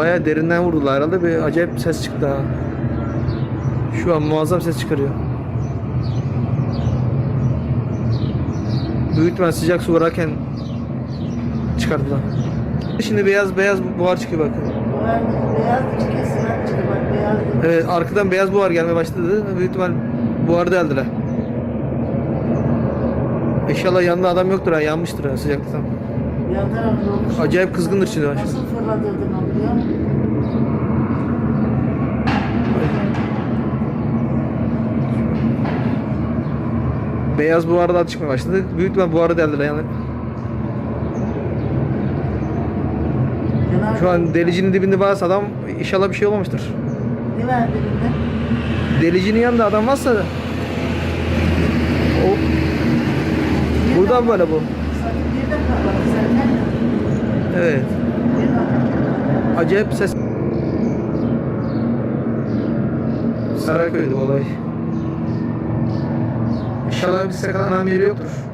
Baya derinden vurdular herhalde. Bir acayip ses çıktı ha. Şu an muazzam ses çıkarıyor. Büyük ihtimal sıcak su vararken çıkardılar. Şimdi beyaz beyaz buhar çıkıyor bakın. Buhar, beyaz çıkıyor. Bak beyaz. Evet arkadan beyaz buhar gelmeye başladı. Büyük ihtimal buharı deldiler. İnşallah yanında adam yoktur ha yanmıştır ha sıcaklıktan. Yan tarafta olmuş. Acayip kızgındır şimdi. Nasıl fırladırdın onu biliyor musun? Beyaz buharı da çıkmaya başladı. Büyük ihtimal buharı deldiler yani. Şu an delicinin dibinde varsa adam inşallah bir şey olmamıştır. Ne var birinde? Delicinin yanında adam varsa da o buradan böyle bu. Sen Evet. Acayip ses. Saraköy'de olay. İnşallah bir sakalanan biri yoktur.